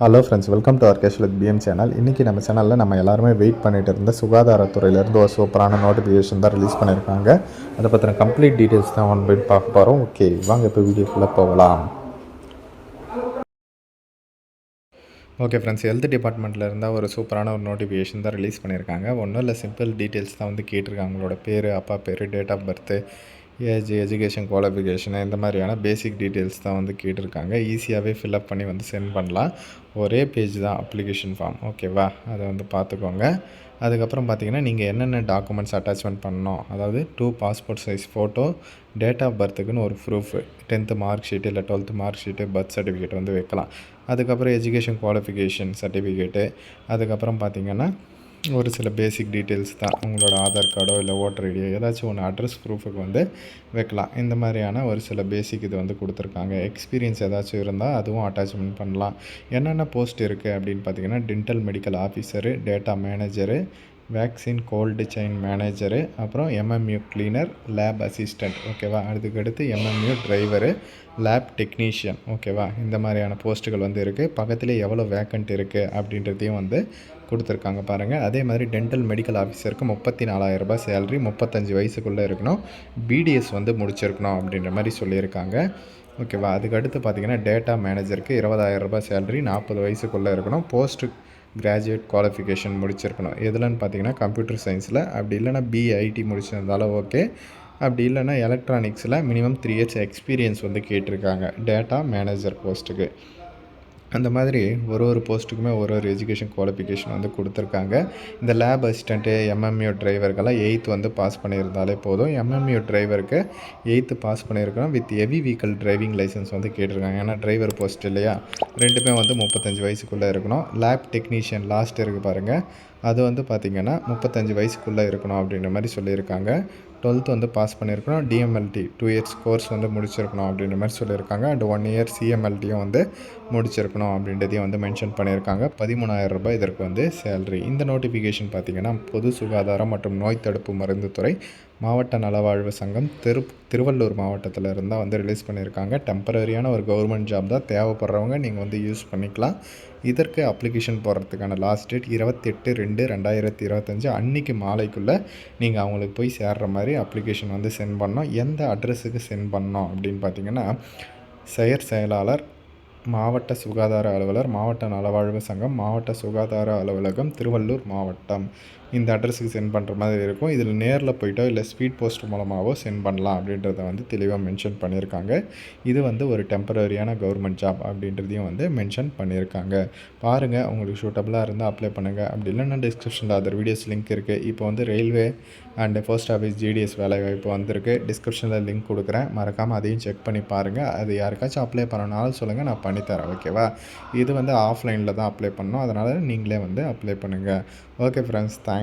Hello friends welcome to our casual PM channel இன்றைக்கி நம்ம சேனலில் நம்ம எல்லாருமே வெயிட் பண்ணிட்டு இருந்த சுகாதாரத்துறையிலேருந்து ஒரு சூப்பரான நோட்டிஃபிகேஷன் தான் ரிலீஸ் பண்ணியிருக்காங்க அதை பற்றின கம்ப்ளீட் டீட்டெயில்ஸ் தான் ஒன் பைட் பார்க்க போகிறோம் ஓகே வாங்க இப்போ வீடியோக்குள்ளே போகலாம். ஓகே ஃப்ரெண்ட்ஸ் ஹெல்த் டிபார்ட்மெண்ட்டில் இருந்தால் ஒரு சூப்பரான ஒரு நோட்டிஃபிகேஷன் தான் ரிலீஸ் பண்ணியிருக்காங்க ஒன்றும் இல்லை சிம்பிள் டீட்டெயில்ஸ் தான் வந்து கேட்டிருக்காங்க. அவங்களோட பேர் அப்பா பேர் date of birth age education qualification இந்த மாதிரியான பேசிக் டீட்டெயில்ஸ் தான் வந்து கேட்டிருக்காங்க. ஈஸியாகவே ஃபில்அப் பண்ணி வந்து சென்ட் பண்ணலாம். ஒரே பேஜ் தான் அப்ளிகேஷன் ஃபார்ம் ஓகேவா அதை வந்து பார்த்துக்கோங்க. அதுக்கப்புறம் பார்த்தீங்கன்னா நீங்கள் என்னென்ன டாக்குமெண்ட்ஸ் அட்டாச்மெண்ட் பண்ணணும்? அதாவது two passport size photo date of பர்த்துக்குன்னு ஒரு ப்ரூஃப் டென்த்து மார்க் ஷீட்டு இல்லை twelfth mark sheet birth certificate வந்து வைக்கலாம். அதுக்கப்புறம் எஜுகேஷன் குவாலிஃபிகேஷன் சர்டிஃபிகேட்டு அதுக்கப்புறம் பார்த்தீங்கன்னா ஒரு சில பேசிக் டீட்டெயில்ஸ் தான். உங்களோட ஆதார் கார்டோ இல்லை ஓட்டர் ஐடியோ ஏதாச்சும் ஒன்று அட்ரஸ் ப்ரூஃபுக்கு வந்து வைக்கலாம். இந்த மாதிரியான ஒரு சில பேசிக் இது வந்து கொடுத்துருக்காங்க. எக்ஸ்பீரியன்ஸ் ஏதாச்சும் இருந்தால் அதுவும் அட்டாச்மெண்ட் பண்ணலாம். என்னென்ன போஸ்ட் இருக்குது அப்படின்னு பார்த்தீங்கன்னா dental medical officer data manager vaccine cold chain manager அப்புறம் எம்எம்யூ கிளீனர் லேப் அசிஸ்டண்ட் ஓகேவா அதுக்கடுத்து எம்எம்யூ டிரைவரு லேப் டெக்னீஷியன் ஓகேவா இந்த மாதிரியான போஸ்ட்டுகள் வந்து இருக்குது பக்கத்துலேயே எவ்வளோ வேக்கண்ட் இருக்குது அப்படின்றதையும் வந்து கொடுத்துருக்காங்க பாருங்கள் அதே மாதிரி டென்டல் மெடிக்கல் ஆஃபீஸருக்கு முப்பத்தி நாலாயிரரூபா சேலரி முப்பத்தஞ்சு வயசுக்குள்ளே இருக்கணும். பிடிஎஸ் வந்து முடிச்சிருக்கணும் அப்படின்ற மாதிரி சொல்லியிருக்காங்க. ஓகேவா அதுக்கடுத்து பார்த்தீங்கன்னா டேட்டா மேனேஜருக்கு இருபதாயிரம் ரூபாய் சேலரி நாற்பது வயசுக்குள்ளே இருக்கணும். போஸ்ட்டு கிராஜுவேட் குவாலிஃபிகேஷன் முடிச்சிருக்கணும். எதுலன்னு பார்த்தீங்கன்னா கம்ப்யூட்டர் சயின்ஸில் அப்படி இல்லைனா பிஐடி முடிச்சிருந்தாலும் ஓகே அப்படி இல்லைனா எலக்ட்ரானிக்ஸில் மினிமம் த்ரீ இயர்ஸ் எக்ஸ்பீரியன்ஸ் வந்து கேட்டிருக்காங்க. டேட்டா மேனேஜர் போஸ்ட்டுக்கு அந்த மாதிரி ஒரு ஒரு போஸ்ட்டுக்குமே ஒரு ஒரு எஜுகேஷன் குவாலிஃபிகேஷன் வந்து கொடுத்துருக்காங்க. இந்த லேப் அசிஸ்டண்ட்டு எம்எம்யூ டிரைவருக்கெல்லாம் எயித்து வந்து பாஸ் பண்ணியிருந்தாலே போதும். எம்எம்யூ டிரைவருக்கு எயித்து பாஸ் பண்ணியிருக்கணும் with heavy vehicle driving licence வந்து கேட்டிருக்காங்க. ஏன்னா டிரைவர் போஸ்ட் இல்லையா? ரெண்டுமே வந்து முப்பத்தஞ்சு வயசுக்குள்ளே இருக்கணும். லேப் டெக்னீஷியன் லாஸ்ட் இருக்குது பாருங்கள் அது வந்து பார்த்திங்கன்னா முப்பத்தஞ்சு வயசுக்குள்ளே இருக்கணும் அப்படின்ற மாதிரி சொல்லியிருக்காங்க. டுவெல்த் வந்து பாஸ் பண்ணியிருக்கணும். டிஎம்எல்டி டூ இயர்ஸ் கோர்ஸ் வந்து முடிச்சிருக்கணும் அப்படின்ற மாதிரி சொல்லியிருக்காங்க. அண்ட் ஒன் இயர் சிஎம்எல்டியும் வந்து முடிச்சிருக்கணும் அப்படின்றதையும் வந்து மென்ஷன் பண்ணியிருக்காங்க. பதிமூணாயிரம் ரூபாய் இதற்கு வந்து சேலரி இந்த நோட்டிஃபிகேஷன் பார்த்திங்கன்னா பொது சுகாதாரம் மற்றும் நோய் தடுப்பு மருந்து துறை மாவட்ட நலவாழ்வு சங்கம் திரு திருவள்ளூர் மாவட்டத்தில் இருந்தால் வந்து ரிலீஸ் பண்ணியிருக்காங்க டெம்பரரியான ஒரு கவர்மெண்ட் ஜாப் தான் தேவைப்படுறவங்க நீங்கள் வந்து யூஸ் பண்ணிக்கலாம். இதற்கு அப்ளிகேஷன் போடுறதுக்கான லாஸ்ட் டேட் இருபத்தெட்டு ரெண்டு ரெண்டாயிரத்தி இருபத்தஞ்சி அன்றைக்கி மாலைக்குள்ளே நீங்கள் அவங்களுக்கு போய் சேர்கிற மாதிரி அப்ளிகேஷன் வந்து சென்ட் பண்ணோம் எந்த அட்ரஸுக்கு சென்ட் பண்ணோம் அப்படின்னு பார்த்தீங்கன்னா செயற் செயலாளர் மாவட்ட சுகாதார அலுவலர் மாவட்ட நலவாழ்வு சங்கம் மாவட்ட சுகாதார அலுவலகம் திருவள்ளூர் மாவட்டம். இந்த அட்ரஸுக்கு சென்ட் பண்ணுற மாதிரி இருக்கும். இதில் நேரில் போயிட்டோ இல்லை ஸ்பீட் போஸ்ட் மூலமாகவோ சென்ட் பண்ணலாம் அப்படின்றத வந்து தெளிவாக மென்ஷன் பண்ணியிருக்காங்க. இது வந்து ஒரு டெம்பரரியான கவர்மெண்ட் ஜாப் அப்படின்றதையும் வந்து மென்ஷன் பண்ணியிருக்காங்க. பாருங்கள் உங்களுக்கு சூட்டபுளாக இருந்தால் அப்ளை பண்ணுங்கள் அப்படி இல்லைன்னா டிஸ்கிரிப்ஷனில் அதர் வீடியோஸ் லிங்க் இருக்குது இப்போ வந்து railway and post office GDS வேலைவாய்ப்பு வந்திருக்கு. டிஸ்கிரிப்ஷனில் லிங்க் கொடுக்குறேன். மறக்காமல் அதையும் செக் பண்ணி பாருங்கள் அது யாருக்காச்சும் அப்ளை பண்ணனாலும் சொல்லுங்கள் நான் பண்ணித்தரேன். ஓகேவா இது வந்து ஆஃப்லைனில் தான் அப்ளை பண்ணோம் அதனால் நீங்களே வந்து அப்ளை பண்ணுங்கள் okay friends thanks